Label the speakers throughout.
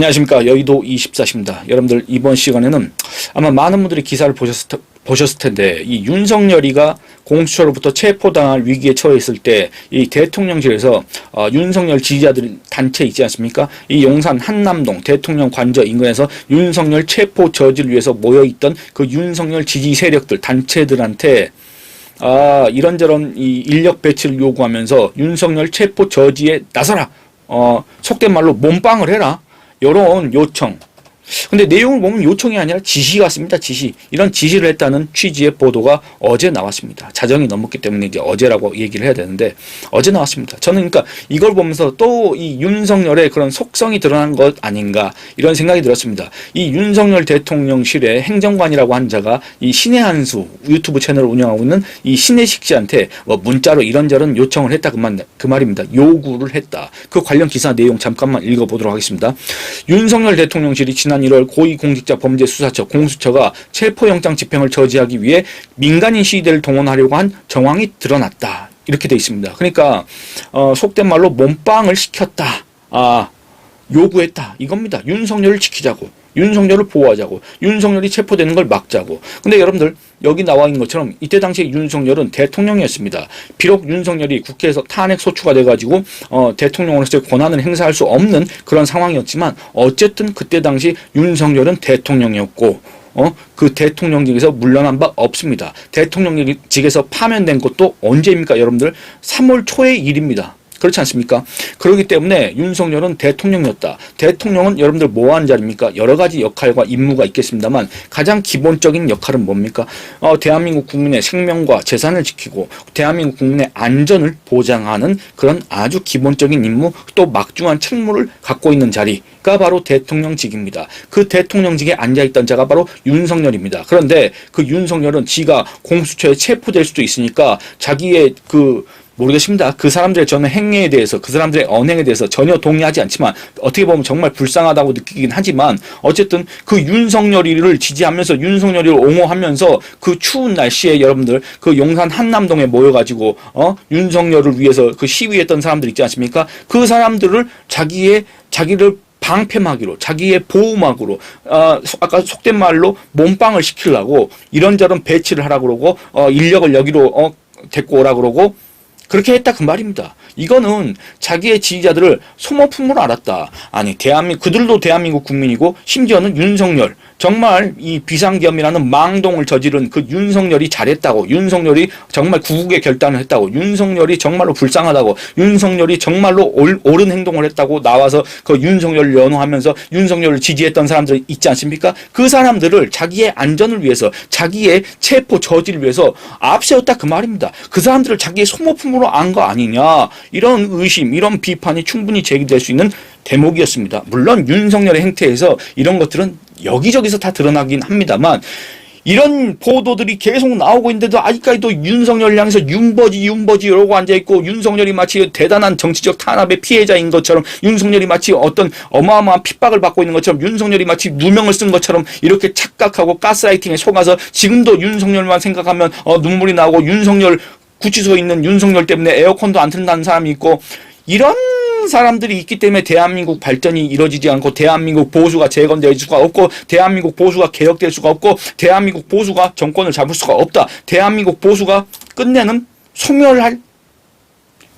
Speaker 1: 안녕하십니까 여의도 24시입니다. 여러분들 이번 시간에는 아마 많은 분들이 기사를 보셨을, 테- 보셨을 텐데 이 윤석열이가 공수처로부터 체포당할 위기에 처해 있을 때 이 대통령실에서 어, 윤석열 지지자들 단체 있지 않습니까? 이 용산 한남동 대통령 관저 인근에서 윤석열 체포 저지를 위해서 모여 있던 그 윤석열 지지 세력들 단체들한테 아 이런저런 이 인력 배치를 요구하면서 윤석열 체포 저지에 나서라. 어 속된 말로 몸빵을 해라. 요런 요청. 근데 내용을 보면 요청이 아니라 지시 같습니다. 지시. 이런 지시를 했다는 취지의 보도가 어제 나왔습니다. 자정이 넘었기 때문에 이제 어제라고 얘기를 해야 되는데 어제 나왔습니다. 저는 그러니까 이걸 보면서 또 이 윤석열의 그런 속성이 드러난 것 아닌가 이런 생각이 들었습니다. 이 윤석열 대통령실의 행정관이라고 한 자가 이 신의 한수 유튜브 채널을 운영하고 있는 이 신혜식 씨한테 뭐 문자로 이런저런 요청을 했다 그, 말, 그 말입니다. 요구를 했다. 그 관련 기사 내용 잠깐만 읽어보도록 하겠습니다. 윤석열 대통령실이 지난 1월 고위공직자범죄수사처 공수처가 체포영장 집행을 저지하기 위해 민간인 시위대를 동원하려고 한 정황이 드러났다. 이렇게 돼 있습니다. 그러니까 어, 속된 말로 몸빵을 시켰다. 아 요구했다. 이겁니다. 윤석열을 지키자고. 윤석열을 보호하자고. 윤석열이 체포되는 걸 막자고. 근데 여러분들 여기 나와 있는 것처럼 이때 당시에 윤석열은 대통령이었습니다. 비록 윤석열이 국회에서 탄핵 소추가 돼가지고 어, 대통령으로서의 권한을 행사할 수 없는 그런 상황이었지만 어쨌든 그때 당시 윤석열은 대통령이었고 어, 그 대통령직에서 물러난 바 없습니다. 대통령직에서 파면된 것도 언제입니까, 여러분들? 3월 초의 일입니다. 그렇지 않습니까? 그렇기 때문에 윤석열은 대통령이었다. 대통령은 여러분들 뭐 하는 자리입니까? 여러 가지 역할과 임무가 있겠습니다만 가장 기본적인 역할은 뭡니까? 어, 대한민국 국민의 생명과 재산을 지키고 대한민국 국민의 안전을 보장하는 그런 아주 기본적인 임무 또 막중한 책무를 갖고 있는 자리가 바로 대통령직입니다. 그 대통령직에 앉아있던 자가 바로 윤석열입니다. 그런데 그 윤석열은 지가 공수처에 체포될 수도 있으니까 자기의 그 모르겠습니다. 그 사람들의 저는 행위에 대해서 그 사람들의 언행에 대해서 전혀 동의하지 않지만 어떻게 보면 정말 불쌍하다고 느끼긴 하지만 어쨌든 그 윤석열이를 지지하면서 윤석열이를 옹호하면서 그 추운 날씨에 여러분들 그 용산 한남동에 모여가지고 어 윤석열을 위해서 그 시위했던 사람들 있지 않습니까? 그 사람들을 자기의 자기를 방패막이로 자기의 보호막으로 아, 소- 아까 속된 말로 몸빵을 시키려고 이런저런 배치를 하라 그러고 어, 인력을 여기로 어, 데리고 오라 그러고 그렇게 했다 그 말입니다. 이거는 자기의 지지자들을 소모품으로 알았다. 아니 대한민국 그들도 대한민국 국민이고 심지어는 윤석열 정말 이 비상계엄이라는 망동을 저지른 그 윤석열이 잘했다고 윤석열이 정말 구국의 결단을 했다고 윤석열이 정말로 불쌍하다고 윤석열이 정말로 올, 옳은 행동을 했다고 나와서 그 윤석열을 연호하면서 윤석열을 지지했던 사람들 있지 않습니까? 그 사람들을 자기의 안전을 위해서 자기의 체포 저지를 위해서 앞세웠다 그 말입니다. 그 사람들을 자기의 소모품으로 안 거 아니냐 이런 의심 이런 비판이 충분히 제기될 수 있는 대목이었습니다. 물론 윤석열의 행태에서 이런 것들은 여기저기서 다 드러나긴 합니다만 이런 보도들이 계속 나오고 있는데도 아직까지도 윤석열 향해서 윤버지 윤버지 이러고 앉아있고 윤석열이 마치 대단한 정치적 탄압의 피해자인 것처럼 윤석열이 마치 어떤 어마어마한 핍박을 받고 있는 것처럼 윤석열이 마치 누명을 쓴 것처럼 이렇게 착각하고 가스라이팅에 속아서 지금도 윤석열만 생각하면 어, 눈물이 나고 윤석열 구치소에 있는 윤석열 때문에 에어컨도 안 튼다는 사람이 있고 이런 사람들이 있기 때문에 대한민국 발전이 이루어지지 않고 대한민국 보수가 재건될 수가 없고 대한민국 보수가 개혁될 수가 없고 대한민국 보수가 정권을 잡을 수가 없다. 대한민국 보수가 끝내는 소멸할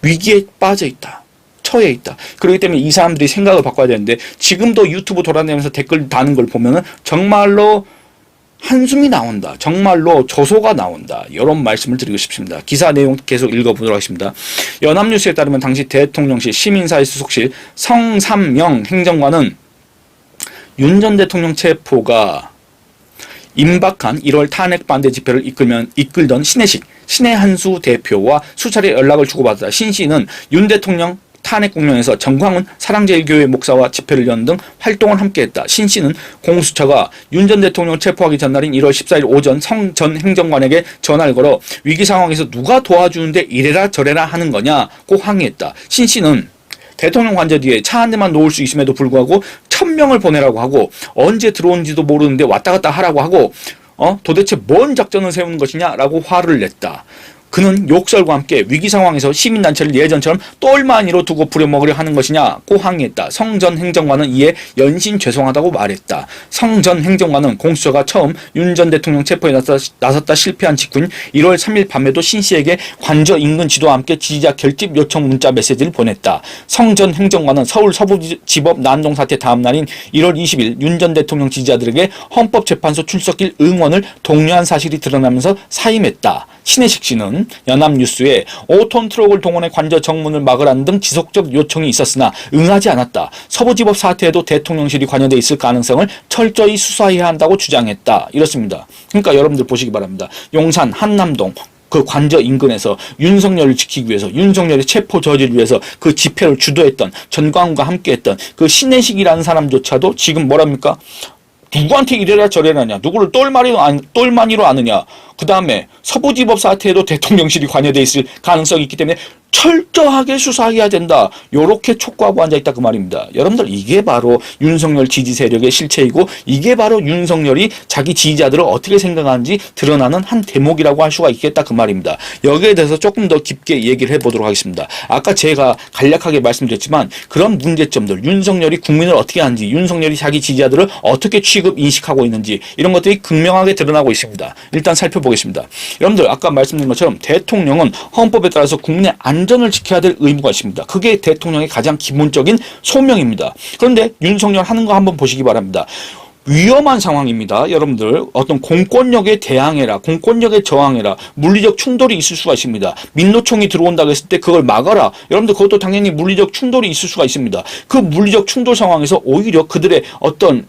Speaker 1: 위기에 빠져 있다. 처해 있다. 그렇기 때문에 이 사람들이 생각을 바꿔야 되는데 지금도 유튜브 돌아다니면서 댓글 다는 걸 보면은 정말로 한숨이 나온다. 정말로 조소가 나온다. 이런 말씀을 드리고 싶습니다. 기사 내용 계속 읽어보도록 하겠습니다. 연합뉴스에 따르면 당시 대통령실 시민사회 수석실 성삼영 행정관은 윤 전 대통령 체포가 임박한 1월 탄핵 반대 집회를 이끌면 이끌던 신혜식 신혜 한수 대표와 수차례 연락을 주고받았다. 신 씨는 윤 대통령 탄핵 국면에서 정광훈 사랑제일교회 목사와 집회를 연 등 활동을 함께했다. 신 씨는 공수처가 윤 전 대통령 체포하기 전날인 1월 14일 오전 성 전 행정관에게 전화를 걸어 위기 상황에서 누가 도와주는데 이래라 저래라 하는 거냐고 항의했다. 신 씨는 대통령 관저 뒤에 차 한 대만 놓을 수 있음에도 불구하고 천 명을 보내라고 하고 언제 들어온지도 모르는데 왔다 갔다 하라고 하고 어 도대체 뭔 작전을 세우는 것이냐라고 화를 냈다. 그는 욕설과 함께 위기 상황에서 시민단체를 예전처럼 똘마니로 두고 부려먹으려 하는 것이냐고 항의했다. 성전 행정관은 이에 연신 죄송하다고 말했다. 성전 행정관은 공수처가 처음 윤 전 대통령 체포에 나섰다, 실패한 직후인 1월 3일 밤에도 신 씨에게 관저 인근 지도와 함께 지지자 결집 요청 문자 메시지를 보냈다. 성전 행정관은 서울 서부지법 난동 사태 다음 날인 1월 20일 윤 전 대통령 지지자들에게 헌법재판소 출석길 응원을 독려한 사실이 드러나면서 사임했다. 신혜식 씨는 연합뉴스에 5톤 트럭을 동원해 관저 정문을 막으라는 등 지속적 요청이 있었으나 응하지 않았다. 서부지법 사태에도 대통령실이 관여돼 있을 가능성을 철저히 수사해야 한다고 주장했다. 이렇습니다. 그러니까 여러분들 보시기 바랍니다. 용산 한남동 그 관저 인근에서 윤석열을 지키기 위해서 윤석열의 체포 저지를 위해서 그 집회를 주도했던 전광훈과 함께했던 그 신혜식이라는 사람조차도 지금 뭐랍니까? 누구한테 이래라 저래라냐 누구를 똘마니로, 안, 똘마니로 아느냐 그 다음에 서부지법 사태에도 대통령실이 관여돼 있을 가능성이 있기 때문에 철저하게 수사해야 된다. 요렇게 촉구하고 앉아있다 그 말입니다. 여러분들 이게 바로 윤석열 지지 세력의 실체이고 이게 바로 윤석열이 자기 지지자들을 어떻게 생각하는지 드러나는 한 대목이라고 할 수가 있겠다 그 말입니다. 여기에 대해서 조금 더 깊게 얘기를 해보도록 하겠습니다. 아까 제가 간략하게 말씀드렸지만 그런 문제점들 윤석열이 국민을 어떻게 하는지 윤석열이 자기 지지자들을 어떻게 취급 인식하고 있는지 이런 것들이 극명하게 드러나고 있습니다. 일단 살펴보겠습니다 여러분들 아까 말씀드린 것처럼 대통령은 헌법에 따라서 국민의 안전을 지켜야 될 의무가 있습니다 그게 대통령의 가장 기본적인 소명입니다 그런데 윤석열 하는 거 한번 보시기 바랍니다 위험한 상황입니다. 여러분들 어떤 공권력에 대항해라, 공권력에 저항해라, 물리적 충돌이 있을 수가 있습니다. 민노총이 들어온다고 했을 때 그걸 막아라. 여러분들 그것도 당연히 물리적 충돌이 있을 수가 있습니다. 그 물리적 충돌 상황에서 오히려 그들의 어떤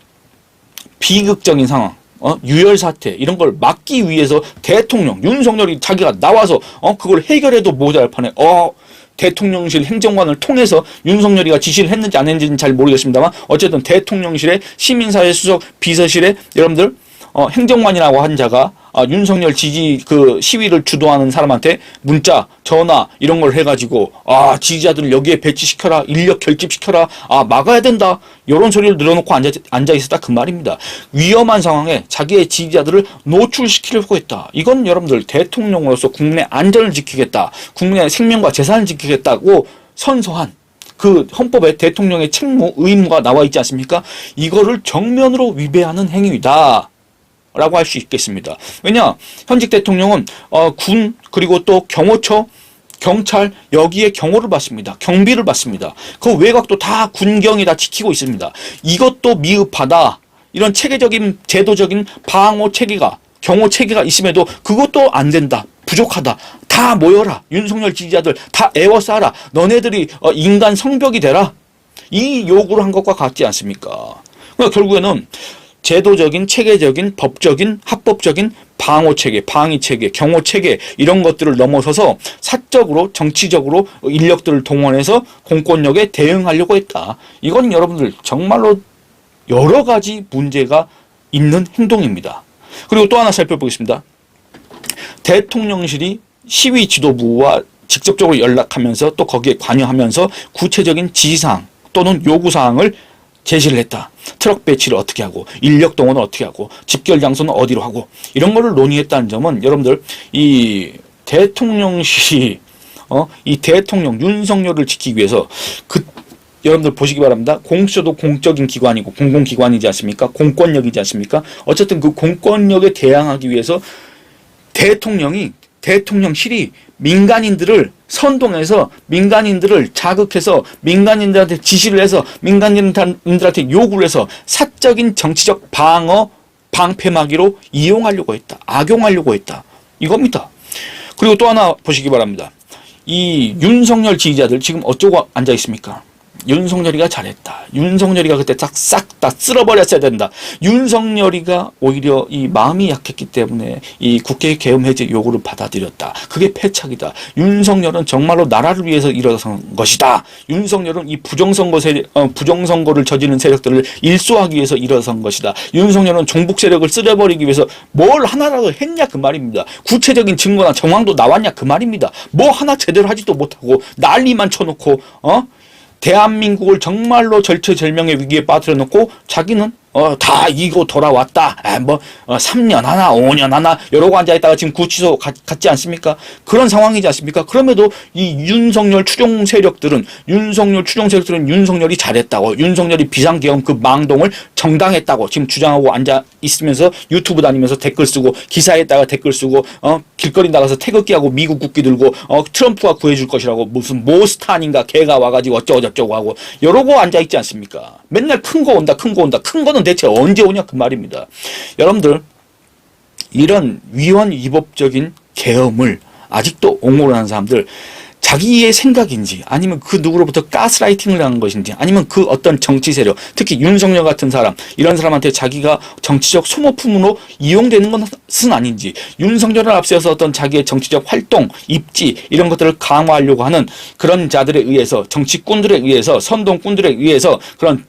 Speaker 1: 비극적인 상황, 어, 유혈 사태 이런 걸 막기 위해서 대통령 윤석열이 자기가 나와서 어? 그걸 해결해도 모자랄 판에 어? 대통령실 행정관을 통해서 윤석열이가 지시를 했는지 안 했는지는 잘 모르겠습니다만 어쨌든 대통령실의 시민사회 수석 비서실에 여러분들 어, 행정관이라고 한 자가 아, 윤석열 지지 그 시위를 주도하는 사람한테 문자, 전화 이런 걸 해가지고 아 지지자들을 여기에 배치시켜라, 인력 결집시켜라, 아 막아야 된다 이런 소리를 늘어놓고 앉아 앉아 있었다 그 말입니다. 위험한 상황에 자기의 지지자들을 노출시키려고 했다. 이건 여러분들 대통령으로서 국민의 안전을 지키겠다, 국민의 생명과 재산을 지키겠다고 선서한 그 헌법에 대통령의 책무, 의무가 나와 있지 않습니까? 이거를 정면으로 위배하는 행위다. 라고 할 수 있겠습니다. 왜냐 현직 대통령은 어, 군 그리고 또 경호처 경찰 여기에 경호를 받습니다. 경비를 받습니다. 그 외곽도 다 군경이 다 지키고 있습니다. 이것도 미흡하다. 이런 체계적인 제도적인 방어 체계가 경호 체계가 있음에도 그것도 안 된다. 부족하다. 다 모여라. 윤석열 지지자들 다 애워싸라. 너네들이 어, 인간 성벽이 되라. 이 요구를 한 것과 같지 않습니까? 그러니까 결국에는 제도적인 체계적인 법적인 합법적인 방호 체계, 방위 체계, 경호 체계 이런 것들을 넘어서서 사적으로 정치적으로 인력들을 동원해서 공권력에 대응하려고 했다. 이건 여러분들 정말로 여러 가지 문제가 있는 행동입니다. 그리고 또 하나 살펴보겠습니다. 대통령실이 시위 지도부와 직접적으로 연락하면서 또 거기에 관여하면서 구체적인 지시사항 또는 요구사항을 제시를 했다. 트럭 배치를 어떻게 하고 인력 동원을 어떻게 하고 집결 장소는 어디로 하고 이런 거를 논의했다는 점은 여러분들 이 대통령실이 어이 대통령 윤석열을 지키기 위해서 그 여러분들 보시기 바랍니다. 공수처도 공적인 기관이고 공공기관이지 않습니까? 공권력이지 않습니까? 어쨌든 그 공권력에 대항하기 위해서 대통령이 대통령실이 민간인들을 선동해서 민간인들을 자극해서 민간인들한테 지시를 해서 민간인들한테 요구를 해서 사적인 정치적 방어 방패막이로 이용하려고 했다. 악용하려고 했다. 이겁니다. 그리고 또 하나 보시기 바랍니다. 이 윤석열 지지자들 지금 어쩌고 앉아 있습니까? 윤석열이가 잘했다. 윤석열이가 그때 싹 다 쓸어버렸어야 된다. 윤석열이가 오히려 이 마음이 약했기 때문에 이 국회 계엄 해제 요구를 받아들였다. 그게 패착이다. 윤석열은 정말로 나라를 위해서 일어선 것이다. 윤석열은 이 부정선거 세력, 어, 부정선거를 저지른 세력들을 일소하기 위해서 일어선 것이다. 윤석열은 종북 세력을 쓸어버리기 위해서 뭘 하나라도 했냐 그 말입니다. 구체적인 증거나 정황도 나왔냐 그 말입니다. 뭐 하나 제대로 하지도 못하고 난리만 쳐놓고 어? 대한민국을 정말로 절체절명의 위기에 빠뜨려 놓고 자기는 어 어, 다 이고 돌아왔다. 아, 뭐, 어, 3년 하나, 5년 하나, 이러고 앉아있다가 지금 구치소 가, 갔지 않습니까? 그런 상황이지 않습니까? 그럼에도 이 윤석열 추종 세력들은, 윤석열 추종 세력들은 윤석열이 잘했다고, 윤석열이 비상계엄 그 망동을 정당했다고 지금 주장하고 앉아 있으면서 유튜브 다니면서 댓글 쓰고, 기사에다가 댓글 쓰고, 어, 길거리 나가서 태극기하고 미국 국기 들고, 어, 트럼프가 구해줄 것이라고 무슨 모스탄인가 걔가 와가지고 어쩌고저쩌고 하고, 이러고 앉아있지 않습니까? 맨날 큰 거 온다, 큰 거 온다, 큰 거는 대체 언제 오냐 그 말입니다. 여러분들 이런 위헌 위법적인 계엄을 아직도 옹호를 하는 사람들 자기의 생각인지 아니면 그 누구로부터 가스라이팅을 당한 것인지 아니면 그 어떤 정치 세력 특히 윤석열 같은 사람 이런 사람한테 자기가 정치적 소모품으로 이용되는 것은 아닌지 윤석열을 앞세워서 어떤 자기의 정치적 활동 입지 이런 것들을 강화하려고 하는 그런 자들에 의해서 정치꾼들에 의해서 선동꾼들에 의해서 그런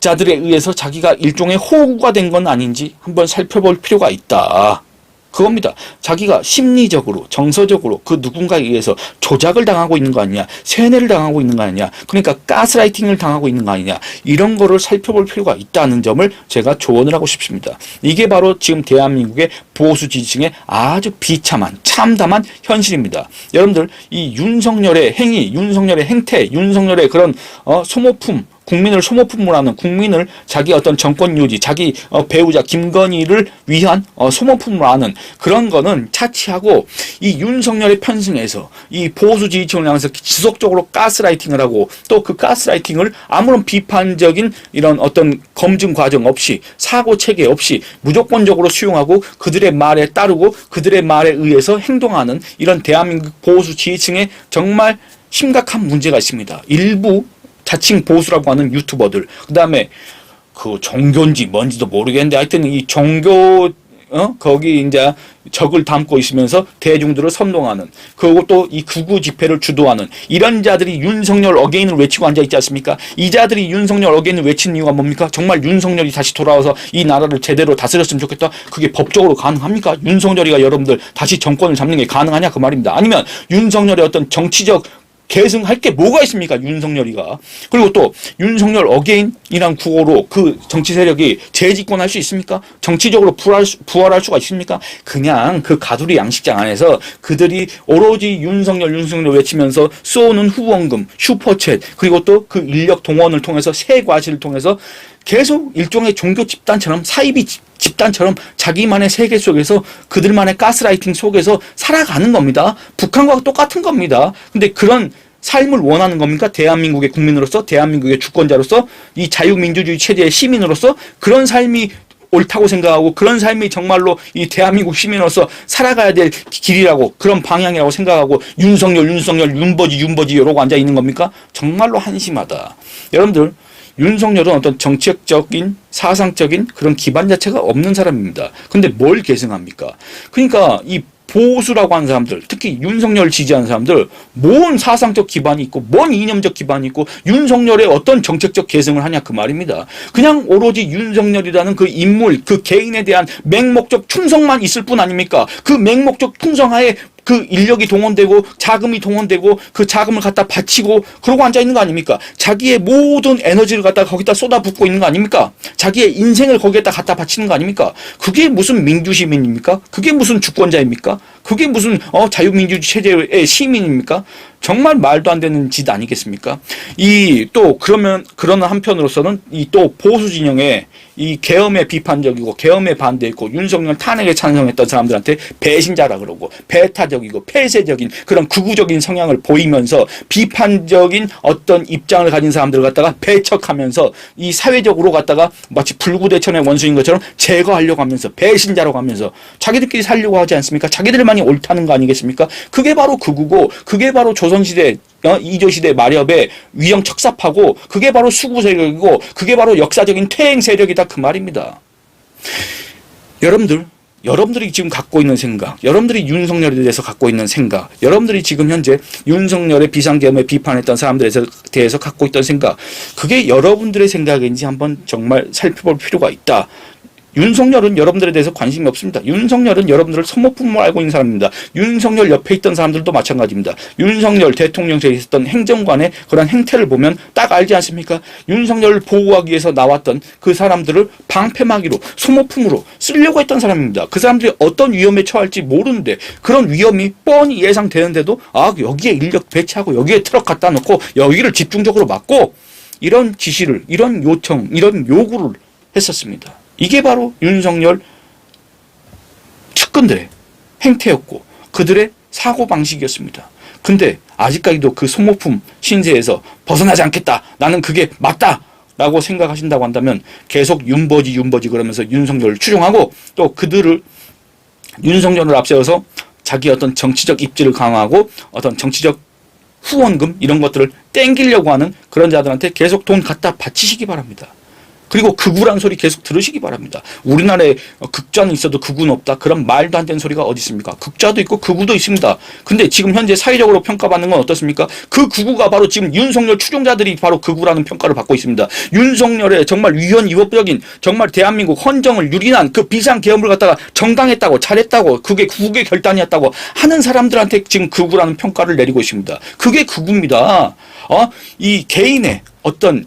Speaker 1: 자들에 의해서 자기가 일종의 호구가 된 건 아닌지 한번 살펴볼 필요가 있다. 그겁니다. 자기가 심리적으로, 정서적으로 그 누군가에 의해서 조작을 당하고 있는 거 아니냐, 세뇌를 당하고 있는 거 아니냐, 그러니까 가스라이팅을 당하고 있는 거 아니냐, 이런 거를 살펴볼 필요가 있다는 점을 제가 조언을 하고 싶습니다. 이게 바로 지금 대한민국의 보수 지지층의 아주 비참한, 참담한 현실입니다. 여러분들, 이 윤석열의 행위, 윤석열의 행태, 윤석열의 그런, 어, 소모품, 국민을 소모품으로 하는 국민을 자기 어떤 정권 유지, 자기 어, 배우자 김건희를 위한 어, 소모품으로 하는 그런 거는 차치하고 이 윤석열의 편승에서 이 보수 지지층을 향해서 지속적으로 가스라이팅을 하고 또 그 가스라이팅을 아무런 비판적인 이런 어떤 검증 과정 없이 사고 체계 없이 무조건적으로 수용하고 그들의 말에 따르고 그들의 말에 의해서 행동하는 이런 대한민국 보수 지지층의 정말 심각한 문제가 있습니다. 일부 자칭 보수라고 하는 유튜버들 그다음에 그 종교인지 뭔지도 모르겠는데 하여튼 이 종교 어 거기 이제 적을 담고 있으면서 대중들을 선동하는 그리고 또이 극우 집회를 주도하는 이런 자들이 윤석열 어게인을 외치고 앉아 있지 않습니까? 이 자들이 윤석열 어게인을 외치는 이유가 뭡니까? 정말 윤석열이 다시 돌아와서 이 나라를 제대로 다스렸으면 좋겠다. 그게 법적으로 가능합니까? 윤석열이가 여러분들 다시 정권을 잡는 게 가능하냐 그 말입니다. 아니면 윤석열의 어떤 정치적 계승할 게 뭐가 있습니까? 윤석열이가. 그리고 또 윤석열 어게인이란 구호로 그 정치 세력이 재집권할 수 있습니까? 정치적으로 부활, 부활할 수가 있습니까? 그냥 그 가두리 양식장 안에서 그들이 오로지 윤석열 윤석열 외치면서 쏘는 후원금, 슈퍼챗 그리고 또 그 인력 동원을 통해서 새 과실을 통해서 계속 일종의 종교 집단처럼 사이비 집- 집단처럼 자기만의 세계 속에서 그들만의 가스라이팅 속에서 살아가는 겁니다. 북한과 똑같은 겁니다. 근데 그런 삶을 원하는 겁니까? 대한민국의 국민으로서, 대한민국의 주권자로서, 이 자유민주주의 체제의 시민으로서 그런 삶이 옳다고 생각하고 그런 삶이 정말로 이 대한민국 시민으로서 살아가야 될 길이라고 그런 방향이라고 생각하고 윤석열, 윤석열, 윤버지, 윤버지 이러고 앉아 있는 겁니까? 정말로 한심하다. 여러분들 윤석열은 어떤 정책적인 사상적인 그런 기반 자체가 없는 사람입니다. 근데 뭘 계승합니까? 그러니까 이 보수라고 하는 사람들, 특히 윤석열 지지하는 사람들, 뭔 사상적 기반이 있고, 뭔 이념적 기반이 있고, 윤석열의 어떤 정책적 계승을 하냐 그 말입니다. 그냥 오로지 윤석열이라는 그 인물, 그 개인에 대한 맹목적 충성만 있을 뿐 아닙니까? 그 맹목적 충성하에 그 인력이 동원되고 자금이 동원되고 그 자금을 갖다 바치고 그러고 앉아 있는 거 아닙니까? 자기의 모든 에너지를 갖다 거기다 쏟아붓고 있는 거 아닙니까? 자기의 인생을 거기에다 갖다 바치는 거 아닙니까? 그게 무슨 민주시민입니까? 그게 무슨 주권자입니까? 그게 무슨 어 자유민주주의 체제의 시민입니까? 정말 말도 안 되는 짓 아니겠습니까? 이 또 그러면 그러는 한편으로서는 이 또 보수 진영의 이 계엄에 비판적이고 계엄에 반대했고 윤석열 탄핵에 찬성했던 사람들한테 배신자라 그러고 배타적이고 폐쇄적인 그런 극우적인 성향을 보이면서 비판적인 어떤 입장을 가진 사람들을 갖다가 배척하면서 이 사회적으로 갖다가 마치 불구대천의 원수인 것처럼 제거하려고 하면서 배신자라고 하면서 자기들끼리 살려고 하지 않습니까? 자기들만 이 옳다는 거 아니겠습니까? 그게 바로 극우고 그게 바로 조선시대 어, 이조시대 마렵의 위형 척삽하고 그게 바로 수구 세력이고 그게 바로 역사적인 퇴행 세력이다 그 말입니다. 여러분들 여러분들이 지금 갖고 있는 생각, 여러분들이 윤석열에 대해서 갖고 있는 생각, 여러분들이 지금 현재 윤석열의 비상계엄에 비판했던 사람들에 대해서 갖고 있던 생각, 그게 여러분들의 생각인지 한번 정말 살펴볼 필요가 있다. 윤석열은 여러분들에 대해서 관심이 없습니다. 윤석열은 여러분들을 소모품으로 알고 있는 사람입니다. 윤석열 옆에 있던 사람들도 마찬가지입니다. 윤석열 대통령실에 있었던 행정관의 그런 행태를 보면 딱 알지 않습니까? 윤석열을 보호하기 위해서 나왔던 그 사람들을 방패막이로 소모품으로 쓰려고 했던 사람입니다. 그 사람들이 어떤 위험에 처할지 모르는데 그런 위험이 뻔히 예상되는데도 아 여기에 인력 배치하고 여기에 트럭 갖다 놓고 여기를 집중적으로 막고 이런 지시를 이런 요청 이런 요구를 했었습니다. 이게 바로 윤석열 측근들의 행태였고 그들의 사고 방식이었습니다. 근데 아직까지도 그 소모품 신세에서 벗어나지 않겠다. 나는 그게 맞다. 라고 생각하신다고 한다면 계속 윤버지 윤버지 그러면서 윤석열을 추종하고 또 그들을 윤석열을 앞세워서 자기 어떤 정치적 입지를 강화하고 어떤 정치적 후원금 이런 것들을 땡기려고 하는 그런 자들한테 계속 돈 갖다 바치시기 바랍니다. 그리고 극우란 소리 계속 들으시기 바랍니다. 우리나라에 극자는 있어도 극우는 없다. 그런 말도 안 되는 소리가 어디 있습니까? 극자도 있고 극우도 있습니다. 근데 지금 현재 사회적으로 평가받는 건 어떻습니까? 그 극우가 바로 지금 윤석열 추종자들이 바로 극우라는 평가를 받고 있습니다. 윤석열의 정말 위헌 위법적인 정말 대한민국 헌정을 유린한 그 비상 계엄을 갖다가 정당했다고 잘했다고 그게 국의 결단이었다고 하는 사람들한테 지금 극우라는 평가를 내리고 있습니다. 그게 극우입니다. 어? 이 개인의 어떤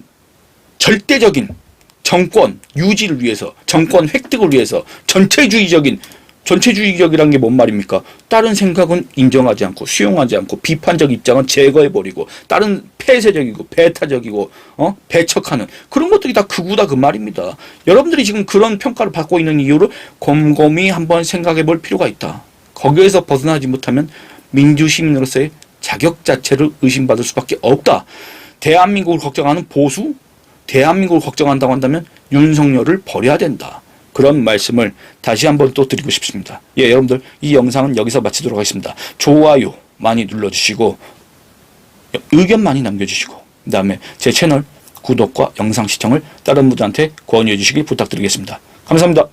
Speaker 1: 절대적인 정권 유지를 위해서 정권 획득을 위해서 전체주의적인 전체주의적이란 게 뭔 말입니까? 다른 생각은 인정하지 않고 수용하지 않고 비판적 입장은 제거해 버리고 다른 폐쇄적이고 배타적이고 어 배척하는 그런 것들이 다 극우다 그 말입니다. 여러분들이 지금 그런 평가를 받고 있는 이유를 곰곰이 한번 생각해 볼 필요가 있다. 거기에서 벗어나지 못하면 민주 시민으로서의 자격 자체를 의심받을 수밖에 없다. 대한민국을 걱정하는 보수 대한민국을 걱정한다고 한다면 윤석열을 버려야 된다. 그런 말씀을 다시 한번 또 드리고 싶습니다. 예, 여러분들 이 영상은 여기서 마치도록 하겠습니다. 좋아요 많이 눌러주시고 의견 많이 남겨주시고 그 다음에 제 채널 구독과 영상 시청을 다른 분들한테 권유해 주시길 부탁드리겠습니다. 감사합니다.